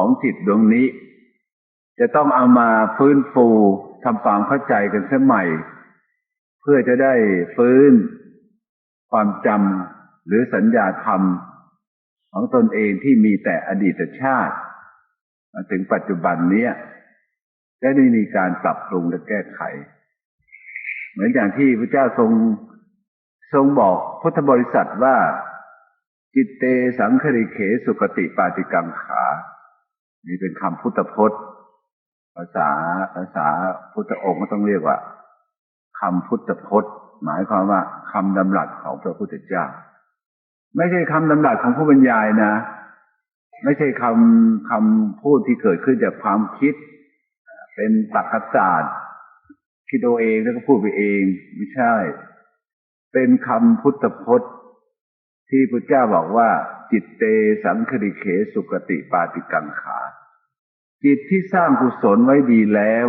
ของจิตดวงนี้ จะต้องเอามาฟื้นฟูทำความเข้าใจกันเสียใหม่ เพื่อจะได้ฟื้น ความจำหรือสัญญาธรรม ของตนเองที่มีแต่อดีตชาติ มาถึงปัจจุบันเนี้ยจะได้มีการปรับปรุงและแก้ไข เหมือนอย่างที่พระเจ้าทรงทรงบอกพุทธบริษัทว่า จิตเตสังคริเขสุกติปาติกังขา นี่เป็นคำพุทธพจน์ ภาษาภาษาพุทธองค์ก็ต้องเรียกว่าคำพุทธพจน์ หมายความว่าคำดำรัสของพระพุทธเจ้า ไม่ใช่คำดำรัสของผู้บรรยายนะ ไม่ใช่คำคำพูดที่เกิดขึ้นจากความคิด เป็นตรรกศาสตร์คิดเอาเองแล้วก็พูดไปเองไม่ใช่ เป็นคำพุทธพจน์ ที่พระเจ้าบอกว่า จิตเตสังคริเขสุกติปาติกังขา จิตที่สร้างกุศลไว้ดีแล้ว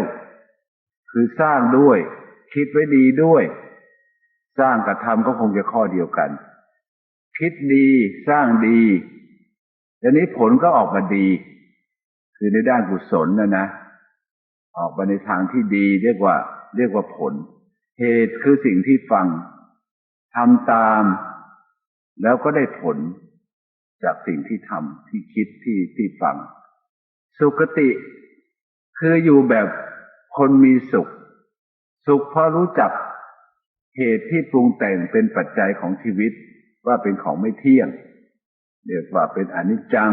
คือสร้างด้วย คิดไว้ดีด้วย สร้างกับทำก็คงจะข้อเดียวกัน คิดดีสร้างดีทีนี้ผลก็ออกมาดี คือในด้านกุศลนะนะ ออกมาในทางที่ดีเรียกว่า เรียกว่าผล เหตุคือสิ่งที่ฟังทำตาม แล้วก็ได้ผลจากสิ่งที่ทำที่คิดที่ที่ฟัง สุขติ คืออยู่แบบคนมีสุข สุขเพราะรู้จักเหตุที่ปรุงแต่งเป็นปัจจัยของชีวิตว่าเป็นของไม่เที่ยงเรียกว่าเป็นอนิจจัง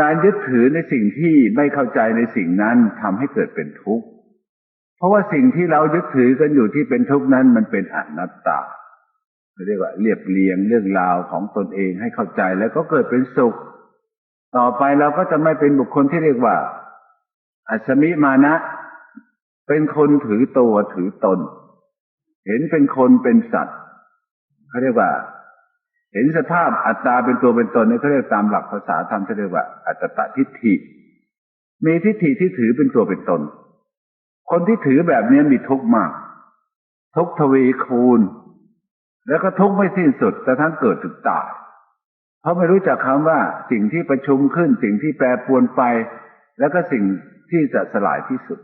การยึดถือในสิ่งที่ไม่เข้าใจในสิ่งนั้นทำให้เกิดเป็นทุกข์ เพราะว่าสิ่งที่เรายึดถือกันอยู่ที่เป็นทุกข์นั้นมันเป็นอนัตตาเรียกว่าเรียบเรียงเรื่องราวของตนเองให้เข้าใจแล้วก็เกิดเป็นสุข ต่อไปเราก็จะไม่เป็นบุคคลที่เรียกว่า อัศมิมานะ เป็นคนถือตัวถือตน เห็นเป็นคนเป็นสัตว์เขาเรียกว่า เห็นสภาพอัตตาเป็นตัวเป็นตนนี่เขาเรียกตามหลักภาษาธรรมเขาเรียกว่า อัตตะทิฏฐิ มีทิฏฐิที่ถือเป็นตัวเป็นตน คนที่ถือแบบนี้มีทุกข์มาก ทุกทวีคูณ แล้วก็ทุกข์ไม่สิ้นสุดแต่ทั้งเกิดถึงตาย เพราะไม่รู้จักคำว่าสิ่งที่ประชุมขึ้น สิ่งที่แปรปวนไป แล้วก็สิ่งที่จะสลายที่สุด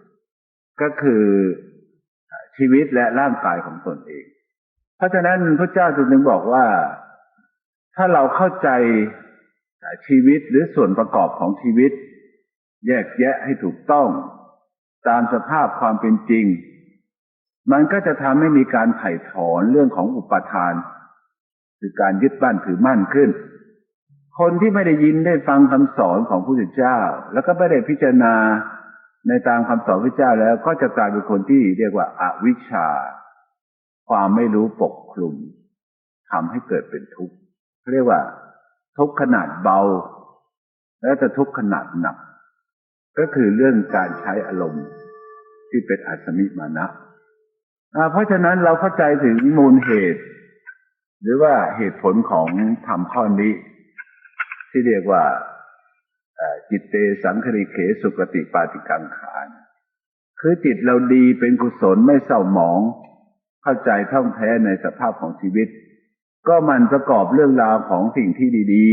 ก็คือชีวิตและร่างกายของตนเอง เพราะฉะนั้นพระเจ้าจึงบอกว่า ถ้าเราเข้าใจชีวิตหรือส่วนประกอบของชีวิต แยกแยะให้ถูกต้อง ตามสภาพความเป็นจริง มันก็จะทำให้มีการไถ่ถอนเรื่องของอุปทาน คือการยึดบ้านถือมั่นขึ้น คนที่ไม่ได้ยินได้ฟังคำสอนของพระพุทธเจ้า แล้วก็ไม่ได้พิจารณาในตามคำสอนพระเจ้าแล้วก็จะกลายเป็นคนที่เรียกว่าอาวิชชา ความไม่รู้ปกคลุมทำให้เกิดเป็นทุกข์เรียกว่า ทุกข์ขนาดเบา แล้วจะทุกข์ขนาดหนัก ก็คือเรื่องการใช้อารมณ์ที่เป็นอัศมิมานะเพราะฉะนั้นเราเข้าใจถึงมูลเหตุ หรือว่าเหตุผลของธรรมข้อนี้ ที่เรียกว่าจิตเตสังคริเขสุกติปาติกังขานคือจิตเราดีเป็นกุศลไม่เศร้าหมอง เข้าใจท่องแท้ในสภาพของชีวิต ก็มันประกอบเรื่องราวของสิ่งที่ดี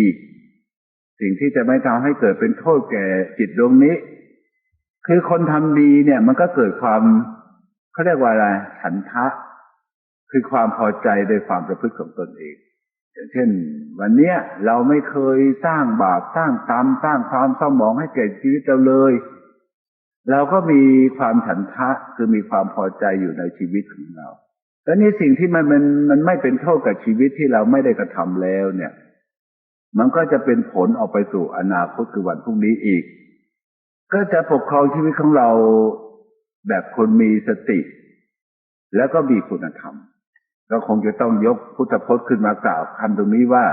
ๆ สิ่งที่จะไม่ทำให้เกิดเป็นโทษแก่จิตดวงนี้ คือคนทำดีเนี่ย มันก็เกิดความเขาเรียกว่าอะไรฉันทะ คือความพอใจในความประพฤติของตนเองอย่าง เช่น วันเนี้ยเราไม่เคยสร้างบาปสร้างกรรมสร้างความเศร้าหมองให้แก่ชีวิตเราเลย เราก็มีความฉันทะคือมีความพอใจอยู่ในชีวิตของเราแต่นี่สิ่งที่มันมันมันไม่เป็นโทษกับชีวิตที่เราไม่ได้กระทำแล้วเนี่ย มันก็จะเป็นผลออกไปสู่อนาคตคือวันพรุ่งนี้อีก ก็จะปกครองชีวิตของเราแบบคนมีสติ แล้วก็มีคุณธรรม ก็คงจะต้องยกพุทธพจน์ขึ้นมากล่าวคำตรงนี้ว่า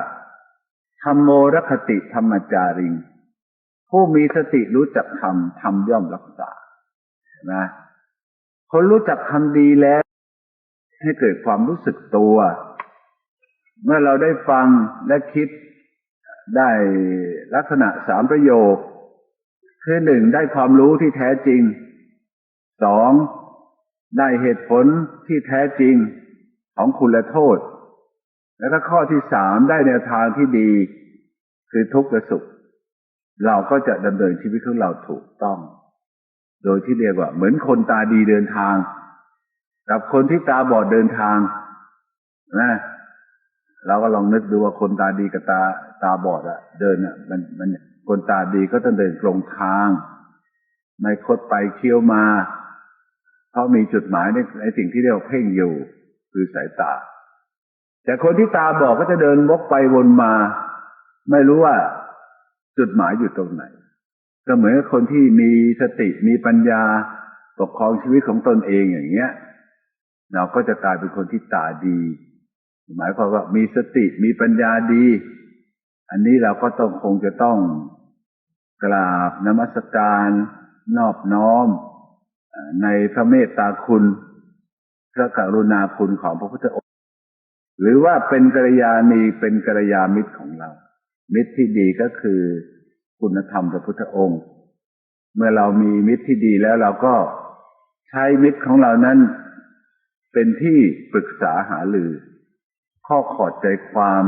ธรรมโมรคติธรรมจาริง ผู้มีสติรู้จักทำทำย่อมรักษานะคนรู้จักทำดีแล้ว ให้เกิดความรู้สึกตัว เมื่อเราได้ฟังและคิดได้ลักษณะสามประโยค คือหนึ่งได้ความรู้ที่แท้จริง สองได้เหตุผลที่แท้จริง ของคุณและโทษ แล้วก็ข้อที่สามได้แนวทางที่ดี คือทุกข์และสุข เราก็จะดำเนินชีวิตของเราถูกต้อง โดยที่เรียกว่า เหมือนคนตาดีเดินทาง กับคนที่ตาบอดเดินทางนะเราก็ลองนึกดูว่าคนตาดีกับตาตาบอดอะเดินอะมันมันคนตาดีก็ต้องเดินตรงทาง ไม่คดไปเคี้ยวมา เพราะมีจุดหมายในในสิ่งที่เรียกว่าเพ่งอยู่ คือสายตา แต่คนที่ตาบอดก็จะเดินวกไปวนมา ไม่รู้ว่าจุดหมายอยู่ตรงไหน ก็เหมือนคนที่มีสติมีปัญญาปกครองชีวิตของตนเองอย่างเงี้ย เราก็จะกลายเป็นคนที่ตาดี หมายความว่ามีสติมีปัญญาดี อันนี้เราก็ต้องคงจะต้องกราบนมัสการ นอบน้อม ในพระเมตตาคุณ พระกรุณาคุณของพระพุทธองค์ หรือว่าเป็นกัลยาณีเป็นกัลยามิตรของเรา มิตรที่ดีก็คือคุณธรรมพระพุทธองค์ เมื่อเรามีมิตรที่ดีแล้วเราก็ใช้มิตรของเรานั้นเป็นที่ปรึกษาหารือ ข้อขอดใจความ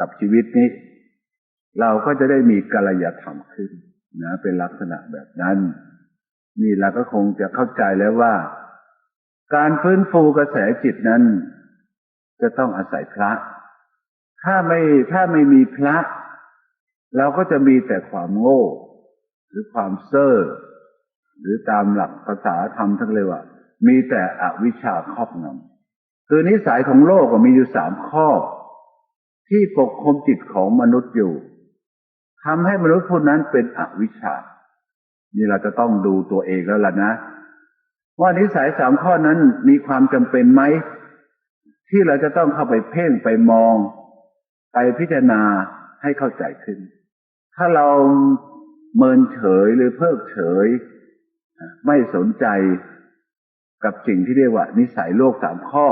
กับชีวิตนี้ เราก็จะได้มีกัลยาธรรมขึ้นนะ เป็นลักษณะแบบนั้น นี่เราก็คงจะเข้าใจแล้วว่า การฟื้นฟูกระแสจิตนั้น จะต้องอาศัยพระ ถ้าไม่ถ้าไม่มีพระ เราก็จะมีแต่ความโง่ หรือความเซ่อหรือตามหลักภาษาธรรมทั้งเลยว่า มีแต่อวิชชาครอบงำคือนิสัยของโลกมีอยู่สามข้อ ที่ปกคลุมจิตของมนุษย์อยู่ทำให้มนุษย์คนนั้นเป็นอวิชชานี่เราจะต้องดูตัวเองแล้วล่ะนะ ว่านิสัยสามข้อนั้นมีความจำเป็นไหม ที่เราจะต้องเข้าไปเพ่งไปมอง ไปพิจารณาให้เข้าใจขึ้น ถ้าเราเมินเฉยหรือเพิกเฉย ไม่สนใจกับสิ่งที่เรียกว่า นิสัยโลกสามข้อ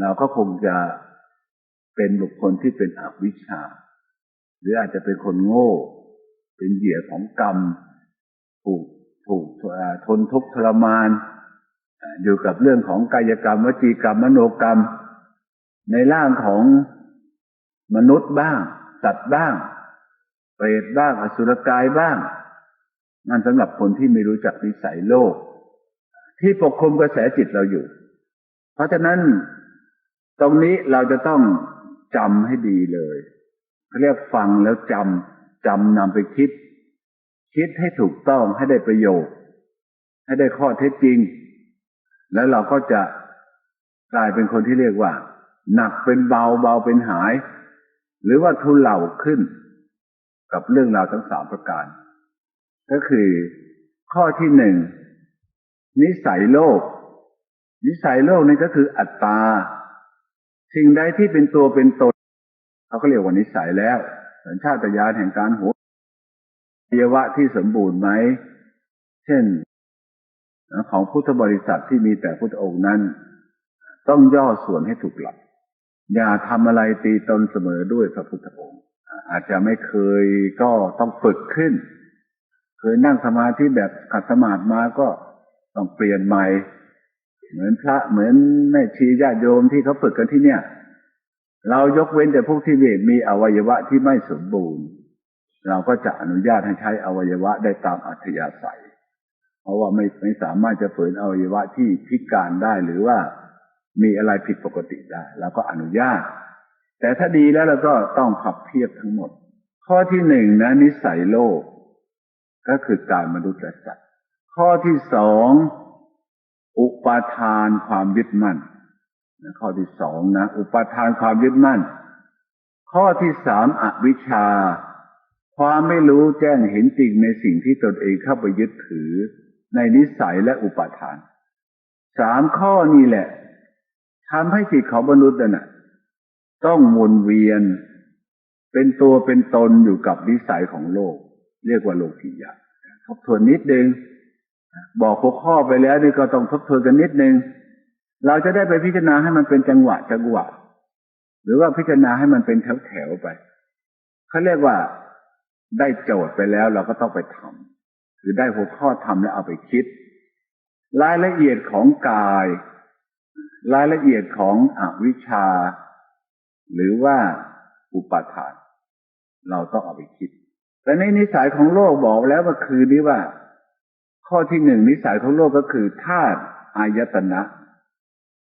เราก็คงจะเป็นบุคคลที่เป็นอวิชชา หรืออาจจะเป็นคนโง่ เป็นเหยื่อของกรรมถูก ถูกทนทุกข์ทรมานอยู่กับเรื่องของกายกรรม วจีกรรม มโนกรรม ในร่างของมนุษย์บ้าง สัตว์บ้าง เปรตบ้าง อสุรกายบ้าง นั่นสำหรับคนที่ไม่รู้จักนิสัยโลก ที่ปกคลุมกระแสจิตเราอยู่ เพราะฉะนั้นตรงนี้เราจะต้องจำให้ดีเลยเขาเรียกฟังแล้วจำจำนำไปคิด คิดให้ถูกต้องให้ได้ประโยชน์ ให้ได้ข้อเท็จจริง แล้วเราก็จะกลายเป็นคนที่เรียกว่า หนักเป็นเบาเบาเป็นหาย หรือว่าทุเลาขึ้น กับเรื่องราวทั้งสามประการ ก็คือข้อที่หนึ่งนิสัยโลก นิสัยโลกนี่ก็คืออัตตา สิ่งใดที่เป็นตัวเป็นตนเขาก็เรียกว่านิสัยแล้ว สัญชาตญาณแห่งการหัว เยวะที่สมบูรณ์ไหม เช่น ของพุทธบริษัทที่มีแต่พุทธองค์นั้น ต้องย่อส่วนให้ถูกหลัก อย่าทำอะไรตีตนเสมอด้วยพระพุทธองค์ อาจจะไม่เคยก็ต้องฝึกขึ้น เคยนั่งสมาธิแบบขัดสมาธิมาก็ต้องเปลี่ยนใหม่ เหมือนพระเหมือนแม่ชีญาติโยมที่เขาฝึกกันที่เนี่ย เรายกเว้นแต่พวกที่มีอวัยวะที่ไม่สมบูรณ์ เราก็จะอนุญาตให้ใช้อวัยวะได้ตามอัธยาศัย เพราะว่าไม่ไม่สามารถจะฝืนอวัยวะที่พิการได้หรือว่ามีอะไรผิดปกติได้เราก็อนุญาต แต่ถ้าดีแล้วเราก็ต้องขับเทียบทั้งหมด ข้อที่หนึ่งนะนิสัยโลก ก็คือการมนุษย์และสัตว์ข้อที่สองอุปาทานความยึดมั่นข้อที่สองนะอุปทานความยึดมั่น ข้อที่สามอวิชชา ความไม่รู้แจ้งเห็นจริงในสิ่งที่ตนเองเข้าไปยึดถือในนิสัยและอุปทาน สามข้อนี้แหละทำให้จิตของมนุษย์น่ะต้องวนเวียน เป็นตัวเป็นตนอยู่กับนิสัยของโลก เรียกว่าโลกียะทบทวนนิดนึง บอกหัวข้อไปแล้วนี่ก็ต้องทบทวนกันนิดนึง เราจะได้ไปพิจารณาให้มันเป็นจังหวะจังหวะ หรือว่าพิจารณาให้มันเป็นแถวแถวไปเขาเรียกว่า ได้โจทย์ไปแล้วเราก็ต้องไปทำคือได้หัวข้อทำแล้วเอาไปคิด รายละเอียดของกาย รายละเอียดของอวิชชา หรือว่าอุปาทาน เราต้องเอาไปคิด แต่ในนิสัยของโลกบอกแล้วเมื่อคืนนี้ว่า ข้อที่หนึ่งนิสัยของโลกก็คือธาตุอายตนะ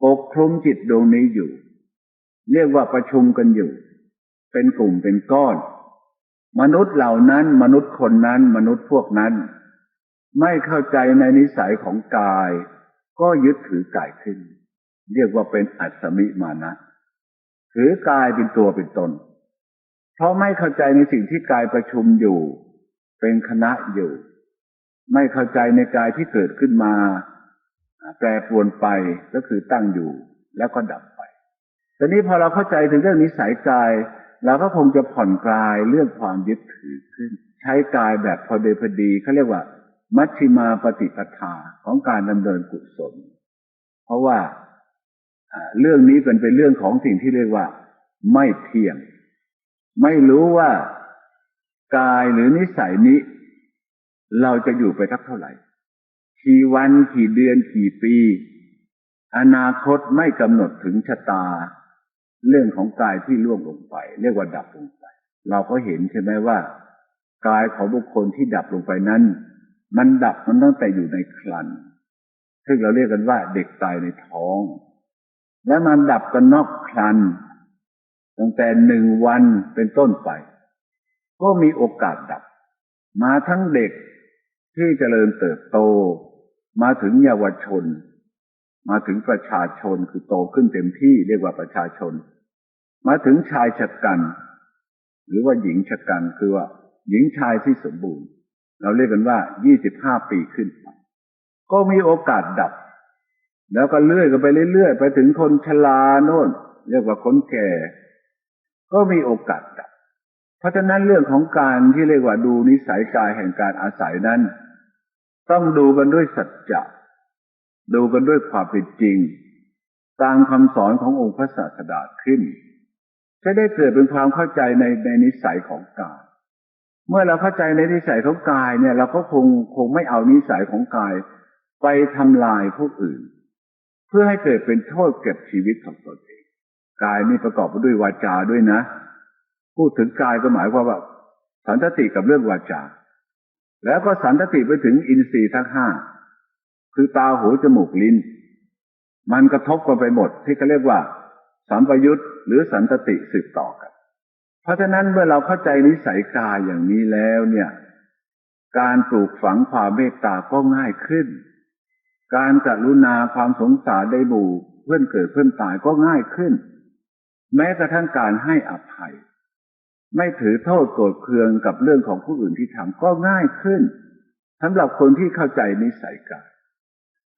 ปกคลุมจิตดวงนี้อยู่ เรียกว่าประชุมกันอยู่ เป็นกลุ่มเป็นก้อน มนุษย์เหล่านั้น มนุษย์คนนั้น มนุษย์พวกนั้น ไม่เข้าใจในนิสัยของกาย ก็ยึดถือกายขึ้น เรียกว่าเป็นอัศมิมานะถือกายเป็นตัวเป็นตน เพราะไม่เข้าใจในสิ่งที่กายประชุมอยู่ เป็นคณะอยู่ ไม่เข้าใจในกายที่เกิดขึ้นมา แปรปรวนไปก็คือตั้งอยู่แล้วก็ดับไป ตอนนี้พอเราเข้าใจถึงเรื่องนิสัยกาย เราก็คงจะผ่อนคลายเรื่องความยึดถือขึ้น ใช้กายแบบพอดีพอดีเขาเรียกว่า มัชฌิมาปฏิปทาของการดำเนินกุศล เพราะว่าเรื่องนี้เป็นเป็นเรื่องของสิ่งที่เรียกว่า ไม่เที่ยง ไม่รู้ว่ากายหรือนิสัยนี้ เราจะอยู่ไปทักเท่าไหร่กี่วันกี่เดือนกี่ปี อนาคตไม่กำหนดถึงชะตา เรื่องของกายที่ล่วงลงไป เรียกว่าดับลงไป เราก็เห็นใช่ไหมว่ากายของบุคคลที่ดับลงไปนั้น มันดับมันตั้งแต่อยู่ในครันซึ่งเราเรียกกันว่าเด็กตายในท้อง และมันดับกันนอกครันตั้งแต่หนึ่งวันเป็นต้นไป ก็มีโอกาสดับ มาทั้งเด็กที่เจริญเติบโต มาถึงเยาวชน มาถึงประชาชนคือโตขึ้นเต็มที่เรียกว่าประชาชน มาถึงชายชะกัน หรือว่าหญิงชะกันคือว่า หญิงชายที่สมบูรณ์ เราเรียกกันว่ายี่สิบห้าปีขึ้นไปก็มีโอกาสดับ แล้วก็เลื่อยกันไปเรื่อยๆไปถึงคนชราโน่น เรียกว่าคนแก่ ก็มีโอกาสดับ เพราะฉะนั้นเรื่องของการที่เรียกว่าดูนิสัยกายแห่งการอาศัยนั้น ต้องดูกันด้วยสัจจะ ดูกันด้วยความเป็นจริง ตามคำสอนขององค์พระศาสดาขึ้น จะได้เกิดเป็นความเข้าใจในในนิสัยของกาย เมื่อเราเข้าใจในนิสัยของกายเนี่ย เราก็คงคงไม่เอานิสัยของกาย ไปทำลายผู้อื่น เพื่อให้เกิดเป็นโทษเก็บชีวิตของตนเองกายนี่ประกอบไปด้วยวาจาด้วยนะ พูดถึงกายก็หมายความว่าสันตติกับเรื่องวาจา แล้วก็สันตติไปถึงอินทรีย์ทั้งห้า คือตาหูจมูกลิ้น มันกระทบกันไปหมด ที่เขาเรียกว่า สัมปยุตหรือสันติสืบต่อกัน เพราะฉะนั้นเมื่อเราเข้าใจนิสัยกายอย่างนี้แล้วเนี่ย การปลูกฝังความเมตตาก็ง่ายขึ้น การกรุณาความสงสารได้บูเพื่อนเกิดเพื่อนตายก็ง่ายขึ้น แม้กระทั่งการให้อภัย ไม่ถือโทษโกรธเคืองกับเรื่องของผู้อื่นที่ทำก็ง่ายขึ้นสำหรับคนที่เข้าใจนิสัยกัน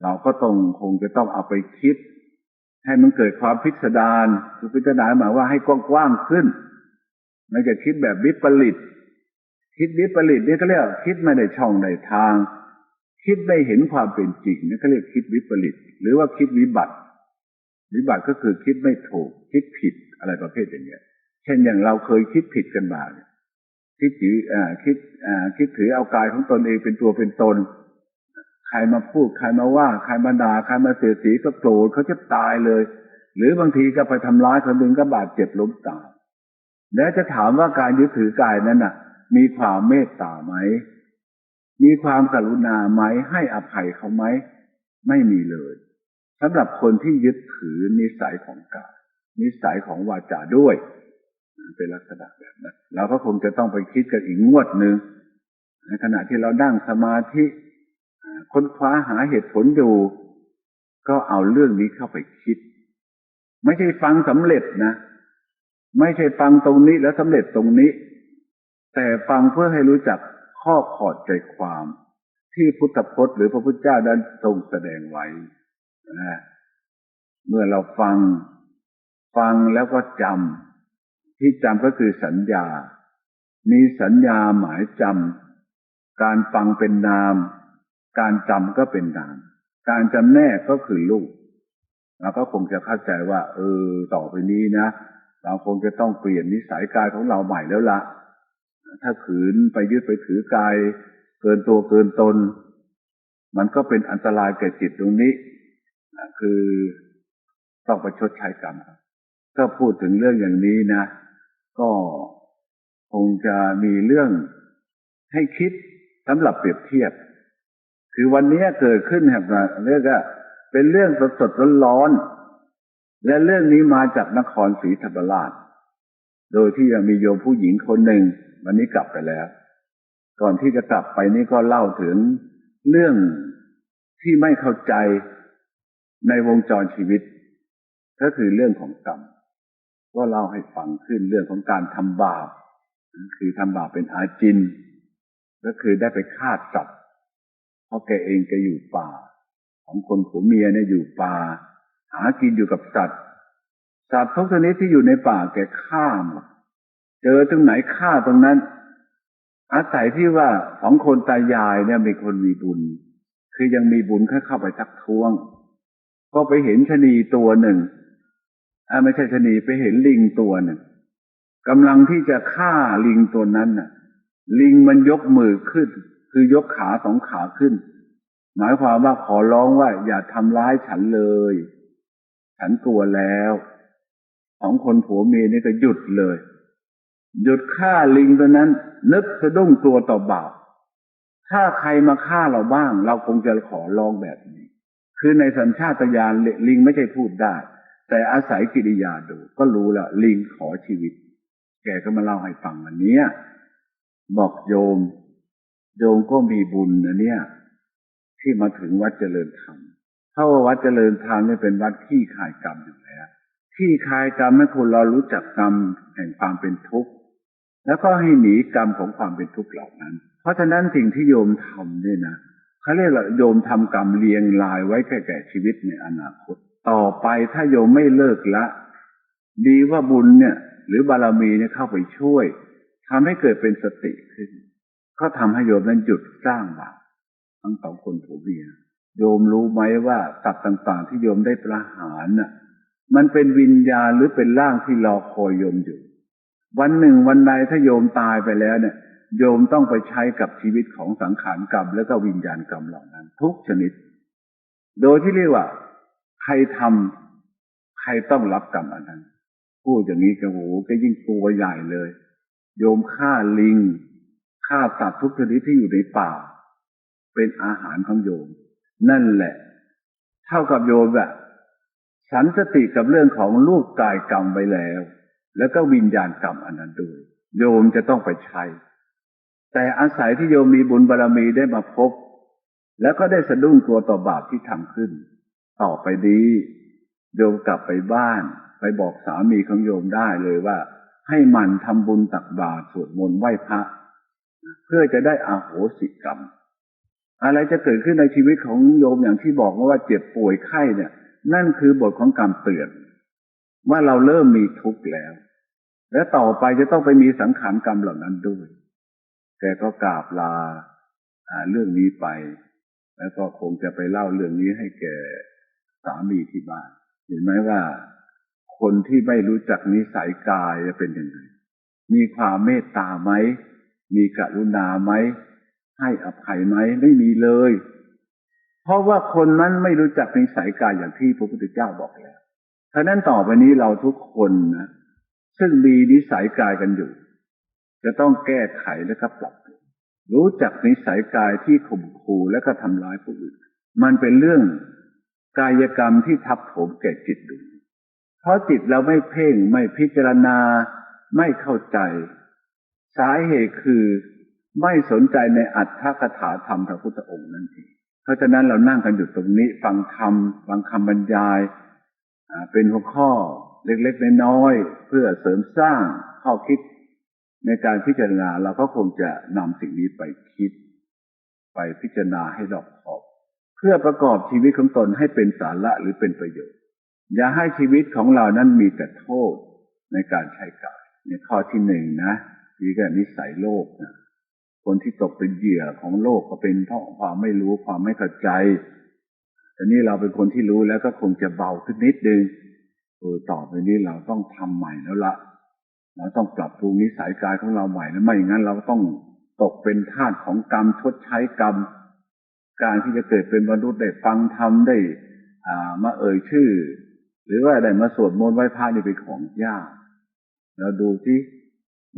เราก็ต้องคงจะต้องเอาไปคิด ให้มันเกิดความพิสดารคือพิจารณาหมายว่าให้กว้างๆขึ้นไม่จะคิดแบบวิปริตคิดวิปริตนี่ก็เรียกคิดไม่ได้ช่องในทาง คิดไม่เห็นความเป็นจริงนี่ก็เรียกคิดวิปริตหรือว่าคิดวิบัติ วิบัติก็คือคิดไม่ถูก คิดผิดอะไรประเภทอย่างเงี้ย เช่นอย่างเราเคยคิดผิดกันมาคิดถืออ่าคิดอ่าคิดถือเอากายของตนเองเป็นตัวเป็นตน ใครมาพูดใครมาว่า ใครมาด่าใครมาเสียสีก็โกรธเขาจะตายเลย หรือบางทีก็ไปทำร้ายคนหนึ่งก็บาดเจ็บล้มตายแล้วจะถามว่าการยึดถือกายนั้นน่ะ มีความเมตตาไหมมีความกรุณาไหมให้อภัยเขาไหมไม่มีเลยสำหรับคนที่ยึดถือนิสัยของกายนิสัยของวาจาด้วย เป็นลักษณะแบบนั้นเราก็คงจะต้องไปคิดกันอีกงวดหนึ่งในขณะที่เรานั่งสมาธิ ค้นคว้าหาเหตุผลอยู่ ก็เอาเรื่องนี้เข้าไปคิด ไม่ใช่ฟังสำเร็จนะ ไม่ใช่ฟังตรงนี้แล้วสำเร็จตรงนี้ แต่ฟังเพื่อให้รู้จักข้อขอดใจความ ที่พุทธพจน์หรือพระพุทธเจ้าได้ทรงแสดงไว้นะเมื่อเราฟัง ฟังแล้วก็จำที่จำก็คือสัญญา มีสัญญาหมายจำการฟังเป็นนาม การจำก็เป็นนาม การจำแนกก็คือลูกเราก็คงจะเข้าใจว่า เออ ต่อไปนี้นะ เราคงจะต้องเปลี่ยนนิสัยกายของเราใหม่แล้วละถ้าขืนไปยึดไปถือกาย เกินตัวเกินตน มันก็เป็นอันตรายแก่จิตตรงนี้คือต้องไปชดใช้กรรมถ้าพูดถึงเรื่องอย่างนี้นะ ก็คงจะมีเรื่องให้คิดสำหรับเปรียบเทียบ คือวันนี้เกิดขึ้นแบบเรียกว่าเป็นเรื่องสดสดร้อนๆและเรื่องนี้มาจากนครศรีธรรมราช โดยที่มีโยมผู้หญิงคนหนึ่งวันนี้กลับไปแล้ว ก่อนที่จะกลับไปนี่ก็เล่าถึงเรื่องที่ไม่เข้าใจในวงจรชีวิต ก็คือเรื่องของกรรมก็เล่าให้ฟังขึ้นเรื่องของการทำบาปคือทำบาปเป็นอาจิน ก็คือได้ไปฆ่าสัตว์เพราะ แกเองแกอยู่ป่า ของคนผัวเมียเนี่ยอยู่ป่า หากินอยู่กับสัตว์ สัตว์ทุกชนิดที่อยู่ในป่าแกฆ่าหมดเจอตรงไหนฆ่าตรงนั้น อาศัยที่ว่าสองคนตายายเนี่ยมีคนมีบุญ คือยังมีบุญแค่เข้าไปทักท้วง ก็ไปเห็นชนีตัวหนึ่งอ่าไม่ใช่ชนีไปเห็นลิงตัวหนึ่งกำลังที่จะฆ่าลิงตัวนั้นน่ะ ลิงมันยกมือขึ้น คือยกขาสองขาขึ้น หมายความว่าขอร้องว่า อย่าทำร้ายฉันเลย ฉันกลัวแล้วสองคนผัวเมียนี่ก็หยุดเลย หยุดฆ่าลิงตัวนั้น นึกสะดุ้งตัวต่อบาปถ้าใครมาฆ่าเราบ้าง เราคงจะขอร้องแบบนี้ คือในสัญชาตญาณลิงไม่ใช่พูดได้ แต่อาศัยกิริยาดู ก็รู้แล้วลิงขอชีวิต แกก็มาเล่าให้ฟังวันนี้บอกโยม โยมก็มีบุญนะเนี่ย ที่มาถึงวัดเจริญธรรมเพราะว่าวัดเจริญธรรมเนี่ยเป็นวัดขี้คายกรรมอยู่แล้วขี้คายกรรมให้คนเรารู้จักกรรมแห่งความเป็นทุกข์แล้วก็ให้หนีกรรมของความเป็นทุกข์เหล่านั้น เพราะฉะนั้นสิ่งที่โยมทำเนี่ยนะเขาเรียกว่าโยมทำกรรมเรียงลายไว้แก่แก่ชีวิตในอนาคต ต่อไปถ้าโยมไม่เลิกละ ดีว่าบุญเนี่ย หรือบารมีเนี่ยเข้าไปช่วยทำให้เกิดเป็นสติขึ้น ก็ทำให้โยมนั้นหยุดสร้างบาป ทั้งสองคนผัวเมียโยมรู้ไหมว่าสัตว์ต่างๆ ที่โยมได้ประหารน่ะ มันเป็นวิญญาณหรือเป็นร่างที่รอคอยโยมอยู่ วันหนึ่งวันใดถ้าโยมตายไปแล้วเนี่ย โยมต้องไปใช้กับชีวิตของสังขารกรรม และก็วิญญาณกรรมเหล่านั้น ทุกชนิด โดยที่เรียกว่า ใครทำใครต้องรับกรรมอันนั้นพูดอย่างนี้ก็โหก็ยิ่งกลัวใหญ่เลย โยมฆ่าลิงฆ่าสัตว์ทุกชนิดที่อยู่ในป่า เป็นอาหารของโยม นั่นแหละ เท่ากับโยมแบบสันสติกับเรื่องของลูกกายกรรมไปแล้ว แล้วก็วิญญาณกรรมอันนั้นด้วย โยมจะต้องไปใช้ แต่อาศัยที่โยมมีบุญบารรมีได้มาพบ แล้วก็ได้สะดุ้งตัวต่อบาปที่ทำขึ้น ต่อไปดีโยมกลับไปบ้าน ไปบอกสามีของโยมได้เลยว่า ให้มันทำบุญตักบาตรสวดมนต์ไหว้พระ เพื่อจะได้อาโหสิกรรม อะไรจะเกิดขึ้นในชีวิตของโยมอย่างที่บอกว่าเจ็บป่วยไข้เนี่ย นั่นคือบทของกรรมเตือน ว่าเราเริ่มมีทุกข์แล้ว และต่อไปจะต้องไปมีสังขารกรรมเหล่านั้นด้วยแกก็กราบลาเรื่องนี้ไป แล้วก็คงจะไปเล่าเรื่องนี้ให้แกสามีที่บ้าน เห็นไหมว่า คนที่ไม่รู้จักนิสัยกายจะเป็นยังไงมีความเมตตาไหม มีกรุณาไหม ให้อภัยไหมไม่มีเลย เพราะว่าคนนั้นไม่รู้จักนิสัยกายอย่างที่พระพุทธเจ้าบอกแล้วฉะนั้นต่อไปนี้เราทุกคนนะซึ่งมีนิสัยกายกันอยู่ จะต้องแก้ไขและก็ปรับ รู้จักนิสัยกายที่ข่มขู่และก็ทำร้ายผู้อื่น มันเป็นเรื่องกายกรรมที่ทับถมแก่จิตดูเพราะจิตเราไม่เพ่งไม่พิจารณาไม่เข้าใจ สาเหตุคือ ไม่สนใจในอัตถกถาธรรมพระพุทธองค์นั่นเอง เพราะฉะนั้นเรานั่งกันอยู่ตรงนี้ ฟังธรรมฟังคำบรรยายเป็นหัวข้อเล็กๆน้อยๆเพื่อเสริมสร้างข้อคิดในการพิจารณาเราก็คงจะนำสิ่งนี้ไปคิด ไปพิจารณาให้รอบคอบ เพื่อประกอบชีวิตของตนให้เป็นสาระหรือเป็นประโยชน์ อย่าให้ชีวิตของเรานั้นมีแต่โทษในการใช้กายในข้อที่หนึ่งนะนี่ก็นิสัยโลกนะ คนที่ตกเป็นเหยื่อของโลกก็เป็นเพราะความไม่รู้ความไม่เข้าใจแต่นี่เราเป็นคนที่รู้แล้วก็คงจะเบาขึ้นนิดนึงเออต่อไปนี้เราต้องทำใหม่แล้วละเราต้องปรับปรุงนิสัยกายของเราใหม่แล้วไม่อย่างนั้นเราต้องตกเป็นทาสของกรรมชดใช้กรรม การที่จะเกิดเป็นมนุษย์ได้ฟังธรรมได้ อ่า มาเอ่ยชื่อ หรือว่าได้มาสวดมนต์ไหว้พระนี่เป็นของยากเราดูที่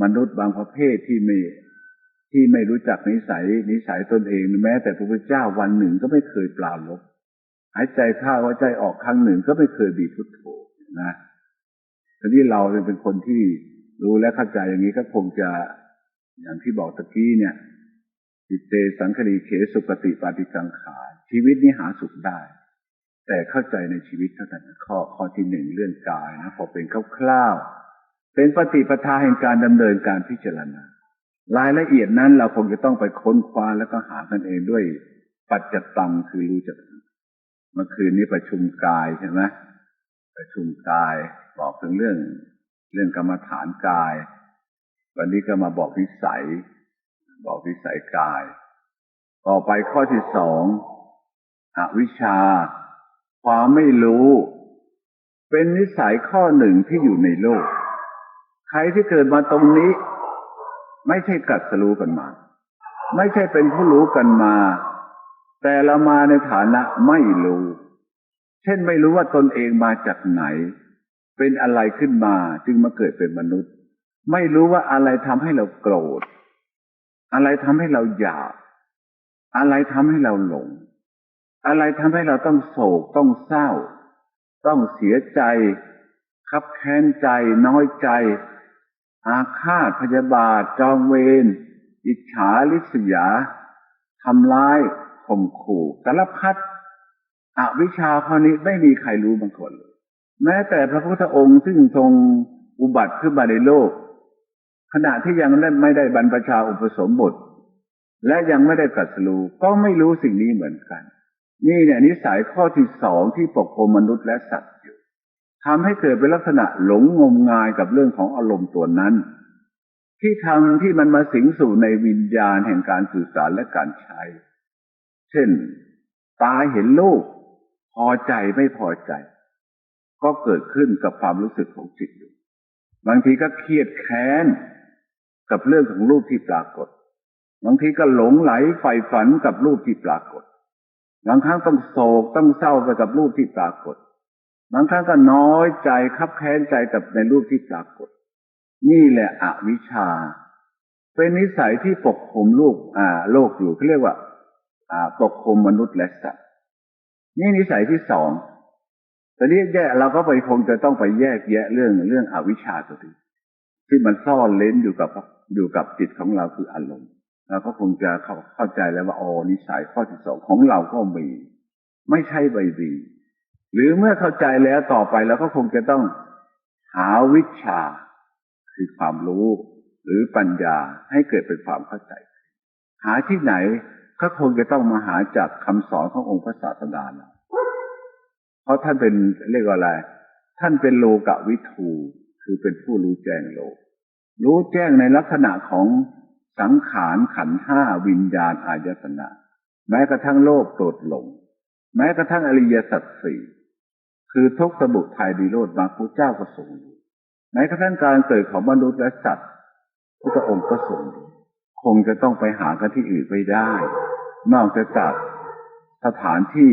มนุษย์บางประเภทที่ไม่ ที่ไม่รู้จักนิสัยนิสัยตนเองแม้ แต่พระพุทธเจ้าวันหนึ่งก็ไม่เคยปลาลบหายใจเข้าว่าใจออกครั้งหนึ่งก็ไม่เคยบีบพุทโธนะทีนี้เราเป็นคนที่รู้และเข้าใจอย่างนี้ก็คงจะอย่างที่บอกตะกี้เนี่ยจิตเตสังคดีเขสุปฏิปาติกังขา ชีวิตนี้หาสุขได้ แต่เข้าใจในชีวิตเท่านั้นข้อข้อที่หนึ่งเรื่องกายนะพอเป็นคร่าวๆเป็นปฏิปทาแห่งการดำเนินการพิจารณา รายละเอียดนั้นเราคงจะต้องไปค้นคว้าแล้วก็หากันเองด้วยปัจจตังคือรู้จักเมื่อคืนนี้ประชุมกายใช่ไหมประชุมกายบอกถึงเรื่อง เรื่องกรรมฐานกาย วันนี้ก็มาบอกวิสัย บอกวิสัยกาย ต่อไปข้อที่สองอวิชชาความไม่รู้ เป็นนิสัยข้อหนึ่งที่อยู่ในโลก ใครที่เกิดมาตรงนี้ ไม่ใช่กัดสรู้กันมา ไม่ใช่เป็นผู้รู้กันมา แต่เรามาในฐานะไม่รู้ เช่นไม่รู้ว่าตนเองมาจากไหน เป็นอะไรขึ้นมาจึงมาเกิดเป็นมนุษย์ ไม่รู้ว่าอะไรทำให้เราโกรธ อะไรทำให้เราอยาก อะไรทำให้เราหลง อะไรทำให้เราต้องโศกต้องเศร้า ต้องเสียใจ คับแค้นใจน้อยใจ อาฆาตพยาบาท จองเวร อิจฉาลิษยา ทำร้ายข่มขู่สารพัดอวิชชาข้อนี้ไม่มีใครรู้บางคนเลยแม้แต่พระพุทธองค์ซึ่งทรงอุบัติขึ้นมาในโลก ขณะที่ยังไม่ได้บรรพชาอุปสมบท และยังไม่ได้กัสรู้ก็ไม่รู้สิ่งนี้เหมือนกัน นี่เนี่ยนิสัยข้อที่สองที่ปกครองมนุษย์และสัตว์ ทำให้เกิดเป็นลักษณะหลงงมงายกับเรื่องของอารมณ์ตัวนั้น ที่ทำที่มันมาสิงสู่ในวิญญาณแห่งการสื่อสารและการใช้ เช่น ตาเห็นลูกพอใจไม่พอใจ ก็เกิดขึ้นกับความรู้สึกของจิตอยู่บางทีก็เครียดแค้นกับเรื่องของรูปที่ปรากฏ บางทีก็หลงไหลใฝ่ฝันกับรูปที่ปรากฏ บางครั้งต้องโศกต้องเศร้าไปกับรูปที่ปรากฏ บางครั้งก็น้อยใจคับแค้นใจกับในรูปที่ปรากฏ นี่แหละอวิชชา เป็นนิสัยที่ปกคลุมลูกอ่า โลกอยู่เขาเรียกว่า อ่า ปกคลุมมนุษย์และสัตว์นี่นิสัยที่สองแต่นี้แยกเราก็ไปคงจะต้องไปแยกแยะเรื่องเรื่องอวิชชาตัวนี้ที่มันซ่อนเล้นอยู่กับอยู่กับจิตของเราคืออารมณ์เราก็คงจะเข้าเข้าใจแล้วว่าอ๋อนิสัยข้อที่สองของเราก็มี ไม่ใช่ใบดี หรือเมื่อเข้าใจแล้วต่อไปเราก็คงจะต้องหาวิชา คือความรู้หรือปัญญาให้เกิดเป็นความเข้าใจ หาที่ไหนก็คงจะต้องมาหาจากคำสอนขององค์พระศาสดาเราเพราะท่านเป็นเรียกว่าอะไร ท่านเป็นโลกวิทูคือเป็นผู้รู้แจ้งโลก รู้แจ้งในลักษณะของสังขารขันห้าวิญญาณอายตนะ แม้กระทั่งโลกโกรธหลง แม้กระทั่งอริยสัจสี่ คือทุกสมุทัยดีโรดมาพระเจ้าก็ทรงรู้แม้กระทั่งการเกิดของมนุษย์และสัตว์พระองค์ก็ทรงรู้คงจะต้องไปหากันที่อื่นไม่ได้ นอกจากสถานที่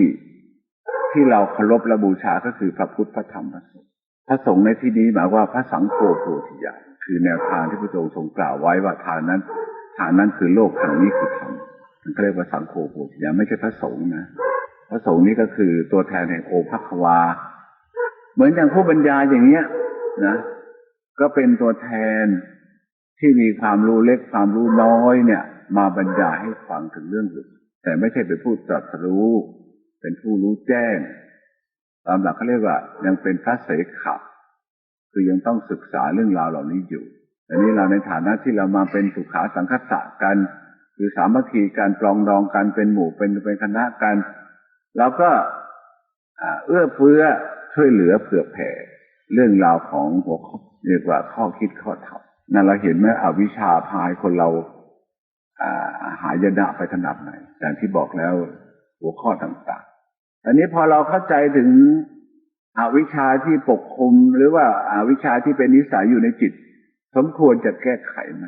ที่เราเคารพและบูชาก็คือพระพุทธพระธรรมพระสงฆ์พระสงฆ์ในที่นี้หมายว่าพระสังโฆโพธิญาณคือแนวทางที่พระองค์ทรงกล่าวไว้ว่าทางนั้นทางนั้นคือโลกทางนี้คือธรรมมันเรียกว่าสังโฆโพธิญาณไม่ใช่พระสงฆ์นะ พระสงฆ์นี้ก็คือตัวแทนแห่งโอภควา เหมือนอย่างผู้บรรยายอย่างเนี้ยนะก็เป็นตัวแทนที่มีความรู้เล็กความรู้น้อยเนี่ย มาบรรยายให้ฟังถึงเรื่องอื่นแต่ไม่ใช่เป็นผู้ตรัสรู้ เป็นผู้รู้แจ้ง ตามหลักเขาเรียกว่า ยังเป็นพระเสขะคือยังต้องศึกษาเรื่องราวเหล่านี้อยู่แต่นี้เราในฐานะที่เรามาเป็นสุขาสังคตะกัน คือสามัคคีการปลองดองกันเป็นหมู่เป็นเป็นคณะกันเราก็เอื้อเฟื้อ ช่วยเหลือเผื่อแผ่เรื่องราวของหัวข้อเรียกว่าข้อคิดข้อทำนั่นเราเห็นไหมอวิชชาพายคนเราหายนะไปขนาดไหนอย่างที่บอกแล้วหัวข้อต่างๆอันนี้พอเราเข้าใจถึงอวิชชาที่ปกคลุมหรือว่าอาวิชชาที่เป็นนิสัยอยู่ในจิต สมควรจะแก้ไขไหม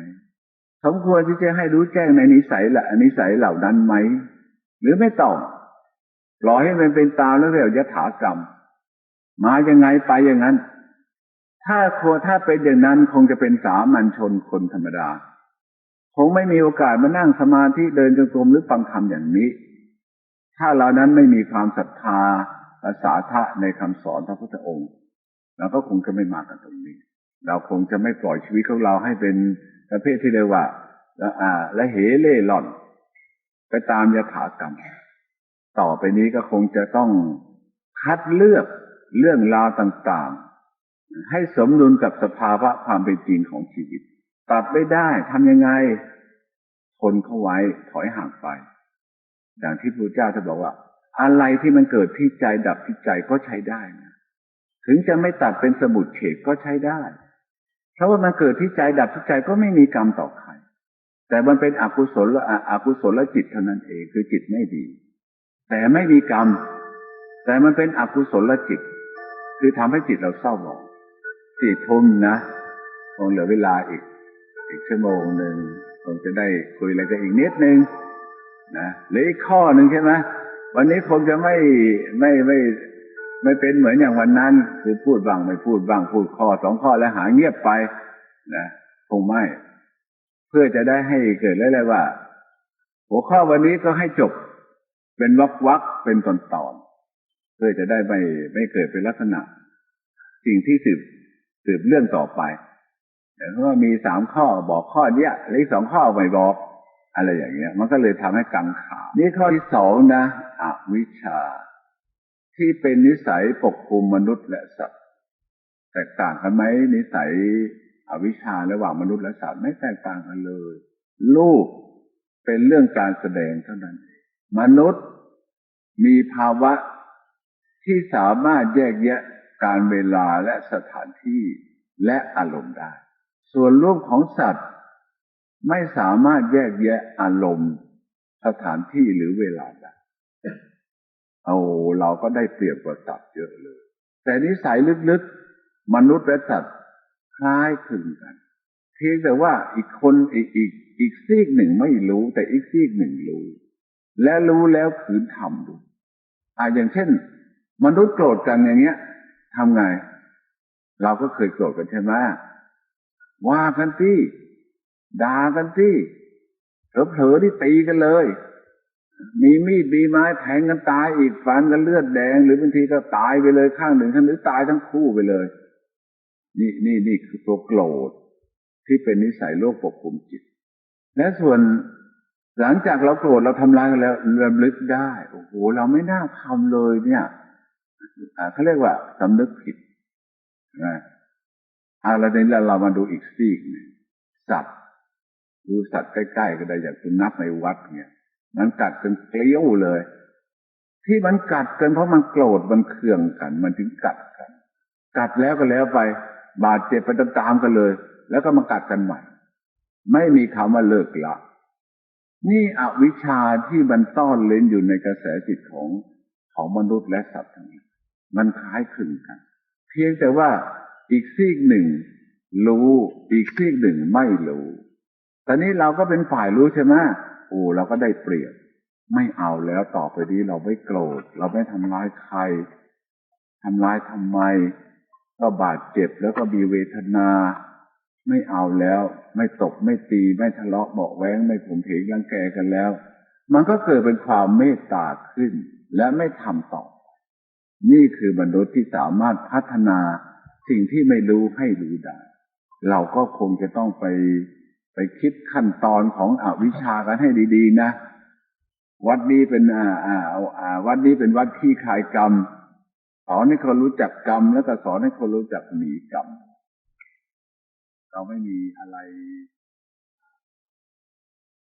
สมควรที่จะให้รู้แจ้งในนิสัยละนิสัยเหล่านั้นไหม หรือไม่ต้องปล่อให้มันเป็นตามแล้วเรียกยถากรรม มายังไงไปอย่างนั้น ถ้าโคถ้าเป็นอย่างนั้นคงจะเป็นสามัญชนคนธรรมดา คงไม่มีโอกาสมานั่งสมาธิเดินจงกรมหรือฟังธรรมอย่างนี้ ถ้าเรานั้นไม่มีความศรัทธาภาษาทะในคำสอนพระพุทธองค์เราก็คงจะไม่มากันตรงนี้ เราคงจะไม่ปล่อยชีวิตของเราให้เป็นประเภทที่เรียกว่าและอ่าและเหเล่หล่อน ไปตามยถากรรม ต่อไปนี้ก็คงจะต้องคัดเลือก เรื่องราวต่างๆ ให้สมดุลกับสภาวะความเป็นจริงของชีวิตตัดไม่ได้ทำยังไง ทนเข้าไว้ถอยห่างไปอย่างที่พระเจ้าจะบอกว่า อะไรที่มันเกิดที่ใจดับที่ใจก็ใช้ได้นะถึงจะไม่ตัดเป็นสมุดเฉกก็ใช้ได้เพราะว่ามันเกิดที่ใจดับที่ใจก็ไม่มีกรรมต่อใคร แต่มันเป็นอกุศลละอกุศลจิตเท่านั้นเองคือจิตไม่ดี แต่ไม่มีกรรม แต่มันเป็นอกุศลจิต คือทำให้จิตเราเศร้าหมองสี่ทุ่มนะคงเหลือเวลาอีก อีกชั่วโมงหนึ่งคงจะได้คุยอะไรกันอีกนิดนึงนะหรืออีกข้อหนึ่งใช่ไหมวันนี้คงจะไม่ไม่ไม่ไม่เป็นเหมือนอย่างวันนั้น คือพูดบ้างไม่พูดบ้างพูดข้อสองข้อแล้วหาเงียบไปนะคงไม่ เพื่อจะได้ให้เกิดอะไรว่า หัวข้อวันนี้ก็ให้จบ เป็นวักวักเป็นตอนตอน เพื่อจะได้ไม่ไม่เกิดเป็นลักษณะ สิ่งที่สืบสืบเรื่องต่อไปแต่เพราะว่ามีสามข้อบอกข้อเนี้ยแลวอีกสองข้อไม่บอก อะไรอย่างเงี้ย มันก็เลยทำให้กังขา นี่ข้อที่สองนะอวิชชา ที่เป็นนิสัยปกคลุมมนุษย์และสัตว์ แตกต่างกันไหมนิสัยอวิชชาระหว่างมนุษย์และสัตว์ไม่แตกต่างกันเลยรูปเป็นเรื่องการแสดงเท่านั้น มนุษย์มีภาวะ ที่สามารถแยกแยะการเวลาและสถานที่และอารมณ์ได้ ส่วนรูปของสัตว์ ไม่สามารถแยกแยะอารมณ์ สถานที่หรือเวลาได้เอาเราก็ได้เปรียบกว่าสัตว์เยอะเลย แต่นิสัยลึกๆ มนุษย์และสัตว์คล้ายคลึงกัน เพียงแต่ว่าอีกคนอีกอีกอีกซีกหนึ่งไม่รู้ แต่อีกซีกหนึ่งรู้ และรู้แล้วขืนทำดูอ่าอย่างเช่น มนุษย์โกรธกันอย่างเงี้ยทำไง เราก็เคยโกรธกันใช่ไหมว่ากันที่ด่ากันที่เผลอๆที่ตีกันเลย มีมีดมีไม้แทงกันตายอีกฟันกันเลือดแดง หรือบางทีก็ตายไปเลยข้างหนึ่งข้างหรือตายทั้งคู่ไปเลย นี่นี่นี่คือตัวโกรธที่เป็นนิสัยโลกปกคุมจิต และส่วนหลังจากเราโกรธเราทำลายกันแล้วเริ่มลึกได้ โอ้โห เราไม่น่าทำเลยเนี่ย เขาเรียกว่าสำนึกผิดนะอะไรนี้แล้วเรามาดูอีกซีกหนึ่งสัตว์ดูสัตว์ใกล้ๆก็ได้อย่างสุนัขในวัดเนี่ย มันกัดจนเกลี้ยวเลย ที่มันกัดกันเพราะมันโกรธมันเคืองกัน มันถึงกัดกัน กัดแล้วก็แล้วไป บาดเจ็บไปตามๆกันเลย แล้วก็มากัดกันใหม่ ไม่มีคำว่าเลิกละนี่อวิชชาที่มันต้อนเล้นอยู่ในกระแสจิตของของมนุษย์และสัตว์ทั้งนั้น มันคล้ายคลึงกัน เพียงแต่ว่าอีกซีกหนึ่ง รู้อีกซีกหนึ่งไม่รู้ตอนนี้เราก็เป็นฝ่ายรู้ใช่ไหมโอ้เราก็ได้เปรียบ ไม่เอาแล้วต่อไปนี้เราไม่โกรธ เราไม่ทำร้ายใครทำร้ายทำไม ก็บาดเจ็บแล้วก็มีเวทนา ไม่เอาแล้ว ไม่ตกไม่ตีไม่ทะเลาะเบาแว้งไม่ผมเพงรังแกกันแล้ว มันก็เกิดเป็นความเมตตาขึ้น และไม่ทำต่อ นี่คือมนุษย์ที่สามารถพัฒนาสิ่งที่ไม่รู้ให้รู้ได้ เราก็คงจะต้องไปไปคิดขั้นตอนของอวิชากันให้ดี ๆ นะ วัดนี้เป็นอ่าอ่าอ่าวัดนี้เป็นวัดที่ขายกรรมสอนให้คนรู้จักกรรม แล้วก็สอนให้คนรู้จักหนีกรรม เราไม่มีอะไร